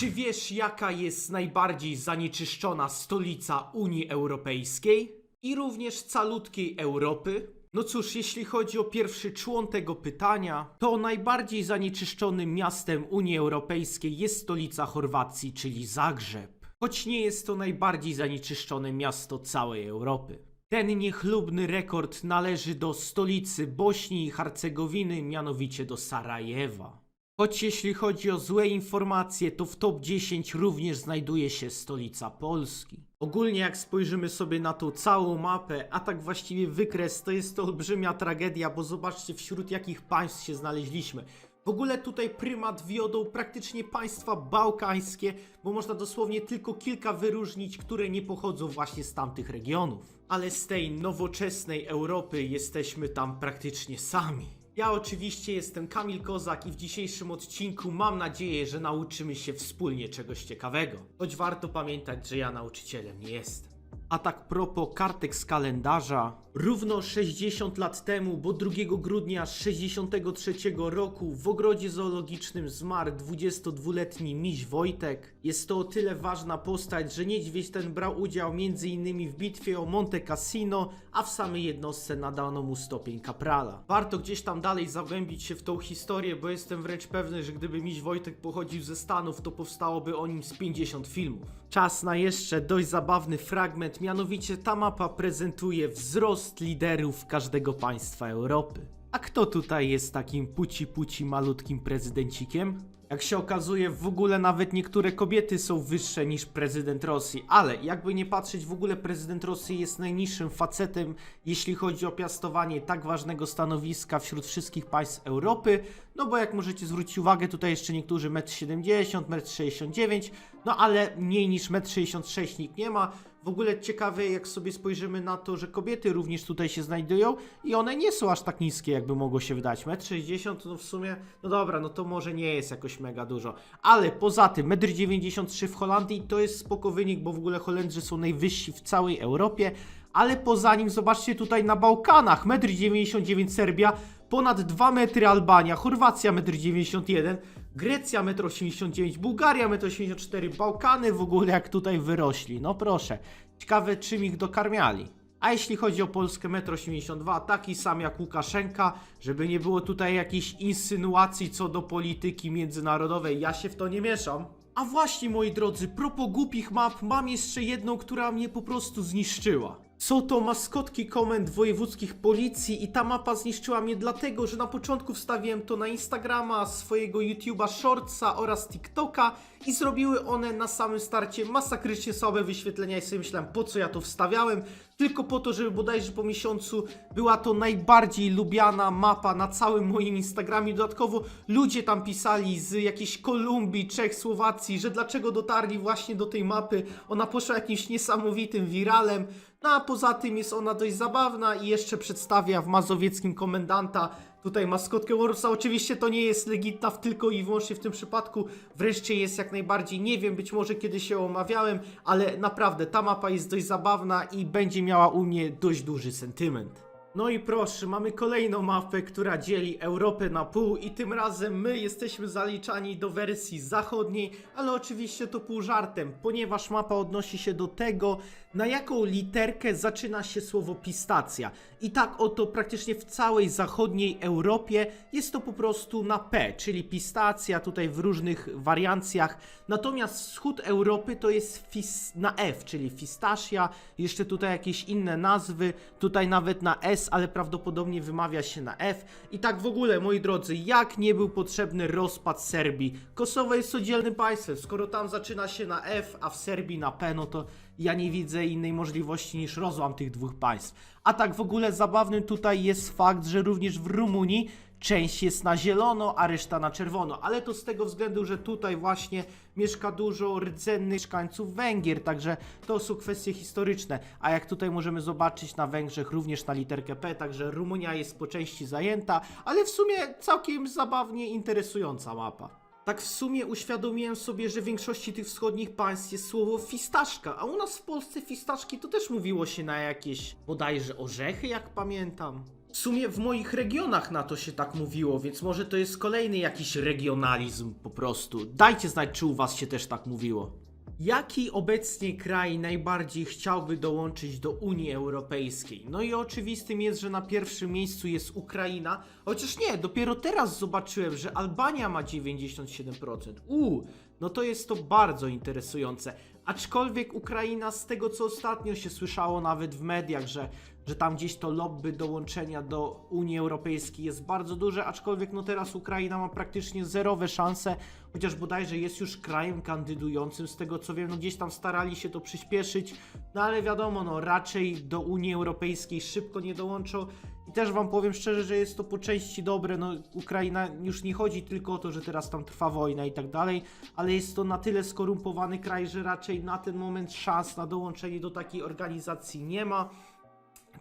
Czy wiesz, jaka jest najbardziej zanieczyszczona stolica Unii Europejskiej i również calutkiej Europy? No cóż, jeśli chodzi o pierwszy człon tego pytania, to najbardziej zanieczyszczonym miastem Unii Europejskiej jest stolica Chorwacji, czyli Zagrzeb. Choć nie jest to najbardziej zanieczyszczone miasto całej Europy. Ten niechlubny rekord należy do stolicy Bośni i Hercegowiny, mianowicie do Sarajewa. Choć jeśli chodzi o złe informacje, to w top 10 również znajduje się stolica Polski. Ogólnie jak spojrzymy sobie na tą całą mapę, a tak właściwie wykres, to jest to olbrzymia tragedia, bo zobaczcie wśród jakich państw się znaleźliśmy. W ogóle tutaj prymat wiodą praktycznie państwa bałkańskie, bo można dosłownie tylko kilka wyróżnić, które nie pochodzą właśnie z tamtych regionów. Ale z tej nowoczesnej Europy jesteśmy tam praktycznie sami. Ja oczywiście jestem Kamil Kozak i w dzisiejszym odcinku mam nadzieję, że nauczymy się wspólnie czegoś ciekawego. Choć warto pamiętać, że ja nauczycielem nie jestem. A tak propos kartek z kalendarza, równo 60 lat temu, bo 2 grudnia 63 roku w ogrodzie zoologicznym zmarł 22-letni miś Wojtek. Jest to o tyle ważna postać, że niedźwiedź ten brał udział m.in. w bitwie o Monte Cassino, a w samej jednostce nadano mu stopień kaprala. Warto gdzieś tam dalej zagłębić się w tą historię, bo jestem wręcz pewny, że gdyby miś Wojtek pochodził ze Stanów, to powstałoby o nim z 50 filmów. Czas na jeszcze dość zabawny fragment, mianowicie ta mapa prezentuje wzrost liderów każdego państwa Europy. A kto tutaj jest takim puci-puci malutkim prezydencikiem? Jak się okazuje, w ogóle nawet niektóre kobiety są wyższe niż prezydent Rosji, ale jakby nie patrzeć, w ogóle prezydent Rosji jest najniższym facetem, jeśli chodzi o piastowanie tak ważnego stanowiska wśród wszystkich państw Europy, no bo jak możecie zwrócić uwagę, tutaj jeszcze niektórzy 1,70 m, 1,69 m, no ale mniej niż 1,66 m nikt nie ma. W ogóle ciekawe, jak sobie spojrzymy na to, że kobiety również tutaj się znajdują i one nie są aż tak niskie, jakby mogło się wydać. 1,60 m, no w sumie, no dobra, no to może nie jest jakoś mega dużo. Ale poza tym, 1,93 m w Holandii to jest spoko wynik, bo w ogóle Holendrzy są najwyżsi w całej Europie. Ale poza nim, zobaczcie tutaj na Bałkanach, 1,99 m Serbia, ponad 2 metry Albania, Chorwacja 1,91 m, Grecja 1,89 m, Bułgaria 1,84 m, Bałkany w ogóle jak tutaj wyrośli, no proszę. Ciekawe czym ich dokarmiali. A jeśli chodzi o Polskę 1,82 m, taki sam jak Łukaszenka, żeby nie było tutaj jakichś insynuacji co do polityki międzynarodowej, ja się w to nie mieszam. A właśnie moi drodzy, propos głupich map, mam jeszcze jedną, która mnie po prostu zniszczyła. Są to maskotki komend wojewódzkich policji i ta mapa zniszczyła mnie dlatego, że na początku wstawiłem to na Instagrama, swojego YouTube'a Shortsa oraz TikToka i zrobiły one na samym starcie masakrycznie słabe wyświetlenia i sobie myślałem po co ja to wstawiałem, tylko po to, żeby bodajże po miesiącu była to najbardziej lubiana mapa na całym moim Instagramie. Dodatkowo ludzie tam pisali z jakiejś Kolumbii, Czech, Słowacji, że dlaczego dotarli właśnie do tej mapy. Ona poszła jakimś niesamowitym wiralem. No a poza tym jest ona dość zabawna i jeszcze przedstawia w mazowieckim komendanta tutaj maskotkę Warsa. Oczywiście to nie jest legitna tylko i wyłącznie w tym przypadku. Wreszcie jest jak najbardziej, nie wiem, być może kiedy się omawiałem, ale naprawdę ta mapa jest dość zabawna i będzie miała u mnie dość duży sentyment. No i proszę, mamy kolejną mapę, która dzieli Europę na pół i tym razem my jesteśmy zaliczani do wersji zachodniej, ale oczywiście to pół żartem, ponieważ mapa odnosi się do tego, na jaką literkę zaczyna się słowo pistacja. I tak oto praktycznie w całej zachodniej Europie jest to po prostu na P, czyli pistacja tutaj w różnych wariancjach. Natomiast wschód Europy to jest na F, czyli fistaszia, jeszcze tutaj jakieś inne nazwy, tutaj nawet na S, ale prawdopodobnie wymawia się na F. I tak w ogóle, moi drodzy, jak nie był potrzebny rozpad Serbii? Kosowo jest oddzielnym państwem, skoro tam zaczyna się na F, a w Serbii na P, no to ja nie widzę innej możliwości niż rozłam tych dwóch państw. A tak w ogóle zabawnym tutaj jest fakt, że również w Rumunii część jest na zielono, a reszta na czerwono. Ale to z tego względu, że tutaj właśnie mieszka dużo rdzennych mieszkańców Węgier, także to są kwestie historyczne. A jak tutaj możemy zobaczyć na Węgrzech również na literkę P, także Rumunia jest po części zajęta, ale w sumie całkiem zabawnie interesująca mapa. Tak w sumie uświadomiłem sobie, że w większości tych wschodnich państw jest słowo fistaszka, a u nas w Polsce fistaszki to też mówiło się na jakieś bodajże orzechy, jak pamiętam. W sumie w moich regionach na to się tak mówiło, więc może to jest kolejny jakiś regionalizm po prostu. Dajcie znać, czy u was się też tak mówiło. Jaki obecnie kraj najbardziej chciałby dołączyć do Unii Europejskiej? No i oczywistym jest, że na pierwszym miejscu jest Ukraina, chociaż nie, dopiero teraz zobaczyłem, że Albania ma 97%. Uuu, no to jest to bardzo interesujące. Aczkolwiek Ukraina, z tego co ostatnio się słyszało nawet w mediach, że, że tam gdzieś to lobby dołączenia do Unii Europejskiej jest bardzo duże, aczkolwiek no teraz Ukraina ma praktycznie zerowe szanse, chociaż bodajże jest już krajem kandydującym, z tego co wiem, no gdzieś tam starali się to przyspieszyć, no ale wiadomo, no raczej do Unii Europejskiej szybko nie dołączą. I też wam powiem szczerze, że jest to po części dobre. No, Ukraina już nie chodzi tylko o to, że teraz tam trwa wojna i tak dalej, ale jest to na tyle skorumpowany kraj, że raczej na ten moment szans na dołączenie do takiej organizacji nie ma.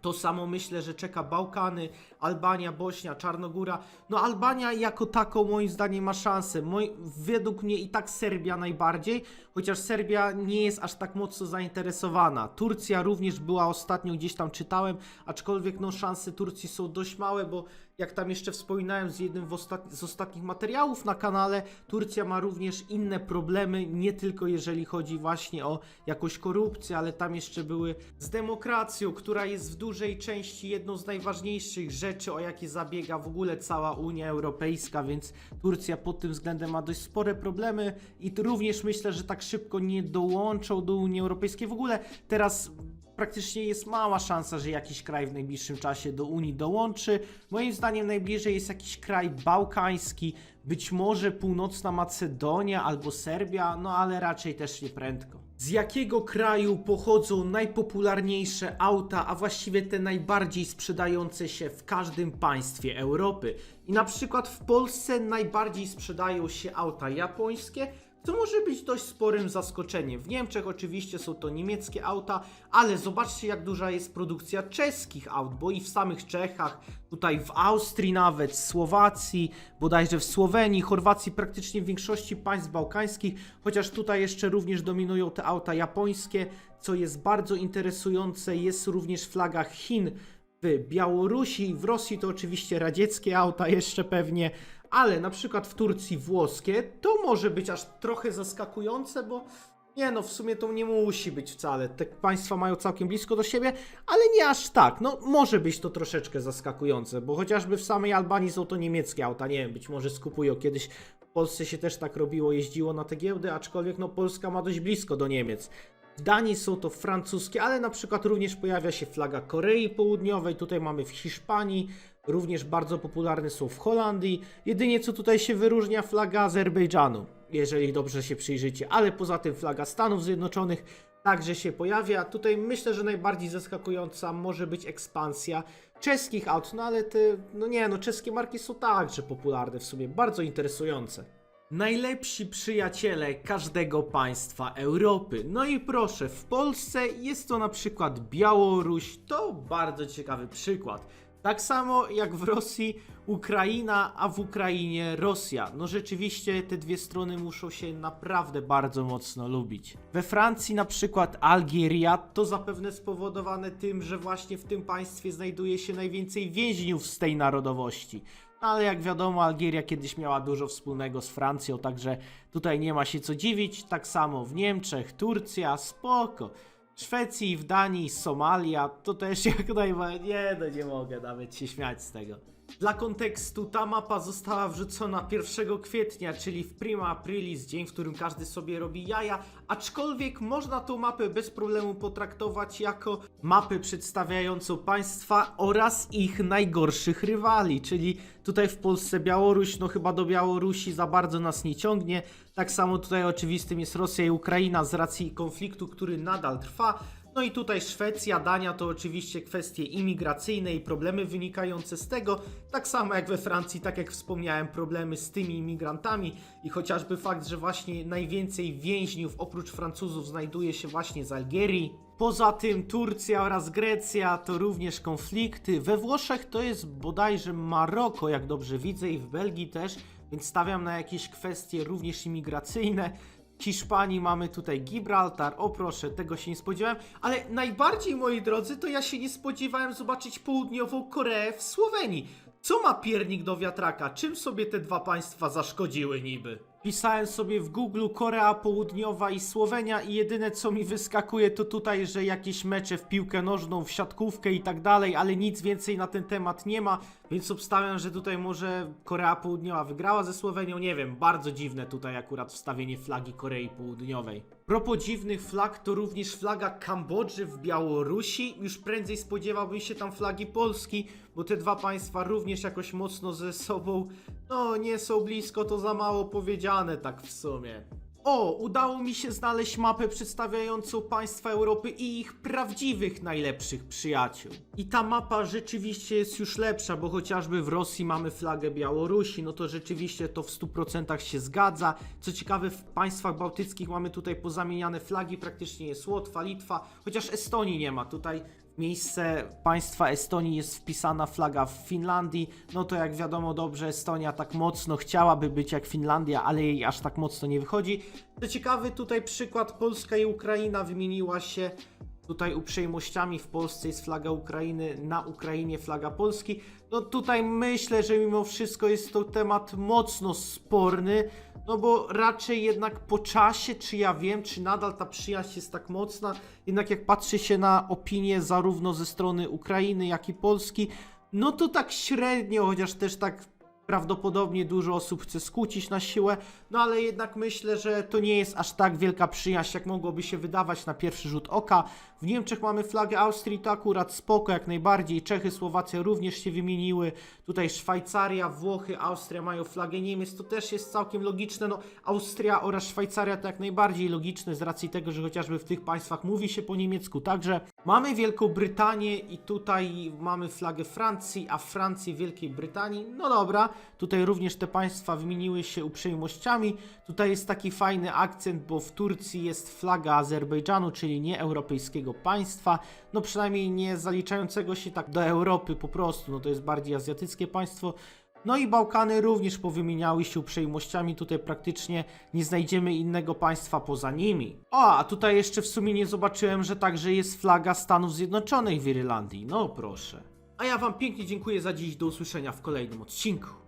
To samo myślę, że czeka Bałkany, Albania, Bośnia, Czarnogóra. No Albania jako taką moim zdaniem ma szansę. Moj, według mnie i tak Serbia najbardziej, chociaż Serbia nie jest aż tak mocno zainteresowana. Turcja również była ostatnio gdzieś tam czytałem, aczkolwiek no szanse Turcji są dość małe, bo jak tam jeszcze wspominałem z jednym z ostatnich materiałów na kanale, Turcja ma również inne problemy, nie tylko jeżeli chodzi właśnie o jakąś korupcję, ale tam jeszcze były z demokracją, która jest w dużej części jedną z najważniejszych rzeczy, o jakie zabiega w ogóle cała Unia Europejska, więc Turcja pod tym względem ma dość spore problemy i również myślę, że tak szybko nie dołączą do Unii Europejskiej. W ogóle teraz praktycznie jest mała szansa, że jakiś kraj w najbliższym czasie do Unii dołączy. Moim zdaniem najbliżej jest jakiś kraj bałkański, być może północna Macedonia albo Serbia, no ale raczej też nie prędko. Z jakiego kraju pochodzą najpopularniejsze auta, a właściwie te najbardziej sprzedające się w każdym państwie Europy? I na przykład w Polsce najbardziej sprzedają się auta japońskie, co może być dość sporym zaskoczeniem. W Niemczech oczywiście są to niemieckie auta, ale zobaczcie jak duża jest produkcja czeskich aut, bo i w samych Czechach, tutaj w Austrii nawet, Słowacji, bodajże w Słowenii, Chorwacji, praktycznie w większości państw bałkańskich, chociaż tutaj jeszcze również dominują te auta japońskie, co jest bardzo interesujące, jest również flaga Chin w Białorusi, w Rosji to oczywiście radzieckie auta jeszcze pewnie, ale na przykład w Turcji włoskie to może być aż trochę zaskakujące, bo nie no, w sumie to nie musi być wcale. Te państwa mają całkiem blisko do siebie, ale nie aż tak. No, może być to troszeczkę zaskakujące, bo chociażby w samej Albanii są to niemieckie auta. Nie wiem, być może skupują kiedyś. W Polsce się też tak robiło, jeździło na te giełdy, aczkolwiek no Polska ma dość blisko do Niemiec. W Danii są to francuskie, ale na przykład również pojawia się flaga Korei Południowej, tutaj mamy w Hiszpanii, również bardzo popularne są w Holandii. Jedynie co tutaj się wyróżnia flaga Azerbejdżanu, jeżeli dobrze się przyjrzycie, ale poza tym flaga Stanów Zjednoczonych także się pojawia. Tutaj myślę, że najbardziej zaskakująca może być ekspansja czeskich aut, no ale te, no nie, no czeskie marki są także popularne w sumie, bardzo interesujące. Najlepsi przyjaciele każdego państwa Europy. No i proszę, w Polsce jest to na przykład Białoruś, to bardzo ciekawy przykład. Tak samo jak w Rosji Ukraina, a w Ukrainie Rosja. No rzeczywiście te dwie strony muszą się naprawdę bardzo mocno lubić. We Francji na przykład Algieria to zapewne spowodowane tym, że właśnie w tym państwie znajduje się najwięcej więźniów z tej narodowości. Ale jak wiadomo, Algieria kiedyś miała dużo wspólnego z Francją, także tutaj nie ma się co dziwić. Tak samo w Niemczech, Turcja, spoko. W Szwecji, w Danii, Somalia, to też jak najbardziej. Nie, no nie mogę nawet się śmiać z tego. Dla kontekstu, ta mapa została wrzucona 1 kwietnia, czyli w prima aprilis, dzień, w którym każdy sobie robi jaja, aczkolwiek można tą mapę bez problemu potraktować jako mapę przedstawiającą państwa oraz ich najgorszych rywali, czyli tutaj w Polsce Białoruś, no chyba do Białorusi za bardzo nas nie ciągnie, tak samo tutaj oczywistym jest Rosja i Ukraina z racji konfliktu, który nadal trwa, no i tutaj Szwecja, Dania to oczywiście kwestie imigracyjne i problemy wynikające z tego, tak samo jak we Francji, tak jak wspomniałem, problemy z tymi imigrantami i chociażby fakt, że właśnie najwięcej więźniów oprócz Francuzów znajduje się właśnie z Algierii. Poza tym Turcja oraz Grecja to również konflikty. We Włoszech to jest bodajże Maroko, jak dobrze widzę, i w Belgii też, więc stawiam na jakieś kwestie również imigracyjne. Hiszpanii mamy tutaj Gibraltar, o proszę, tego się nie spodziewałem, ale najbardziej, moi drodzy, to ja się nie spodziewałem zobaczyć południową Koreę w Słowenii. Co ma piernik do wiatraka? Czym sobie te dwa państwa zaszkodziły niby? Pisałem sobie w Google Korea Południowa i Słowenia i jedyne co mi wyskakuje to tutaj, że jakieś mecze w piłkę nożną, w siatkówkę i tak dalej, ale nic więcej na ten temat nie ma, więc obstawiam, że tutaj może Korea Południowa wygrała ze Słowenią, nie wiem, bardzo dziwne tutaj akurat wstawienie flagi Korei Południowej. Propos dziwnych flag, to również flaga Kambodży w Białorusi, już prędzej spodziewałbym się tam flagi Polski, bo te dwa państwa również jakoś mocno ze sobą, no nie są blisko, to za mało powiedziane tak w sumie. O, udało mi się znaleźć mapę przedstawiającą państwa Europy i ich prawdziwych najlepszych przyjaciół. I ta mapa rzeczywiście jest już lepsza, bo chociażby w Rosji mamy flagę Białorusi, no to rzeczywiście to w 100% się zgadza. Co ciekawe, w państwach bałtyckich mamy tutaj pozamieniane flagi, praktycznie jest Łotwa, Litwa, chociaż Estonii nie ma. Tutaj miejsce państwa Estonii jest wpisana flaga w Finlandii. No to jak wiadomo dobrze, Estonia tak mocno chciałaby być jak Finlandia, ale jej aż tak mocno nie wychodzi. Co ciekawy tutaj przykład Polska i Ukraina wymieniła się tutaj uprzejmościami w Polsce jest flaga Ukrainy, na Ukrainie flaga Polski. No tutaj myślę, że mimo wszystko jest to temat mocno sporny, no bo raczej jednak po czasie, czy ja wiem, czy nadal ta przyjaźń jest tak mocna, jednak jak patrzy się na opinie zarówno ze strony Ukrainy, jak i Polski, no to tak średnio, chociaż też tak prawdopodobnie dużo osób chce skłócić na siłę, no ale jednak myślę, że to nie jest aż tak wielka przyjaźń, jak mogłoby się wydawać na pierwszy rzut oka. W Niemczech mamy flagę Austrii, to akurat spoko, jak najbardziej. Czechy, Słowacja również się wymieniły. Tutaj Szwajcaria, Włochy, Austria mają flagę Niemiec, to też jest całkiem logiczne. No, Austria oraz Szwajcaria to jak najbardziej logiczne z racji tego, że chociażby w tych państwach mówi się po niemiecku. Także mamy Wielką Brytanię i tutaj mamy flagę Francji, a Francji Wielkiej Brytanii. No dobra, tutaj również te państwa wymieniły się uprzejmościami. Tutaj jest taki fajny akcent, bo w Turcji jest flaga Azerbejdżanu, czyli nie europejskiego państwa, no przynajmniej nie zaliczającego się tak do Europy po prostu, no to jest bardziej azjatyckie państwo. No i Bałkany również powymieniały się uprzejmościami, tutaj praktycznie nie znajdziemy innego państwa poza nimi. O, a tutaj jeszcze w sumie nie zobaczyłem, że także jest flaga Stanów Zjednoczonych w Irlandii, no proszę. A ja wam pięknie dziękuję za dziś, do usłyszenia w kolejnym odcinku.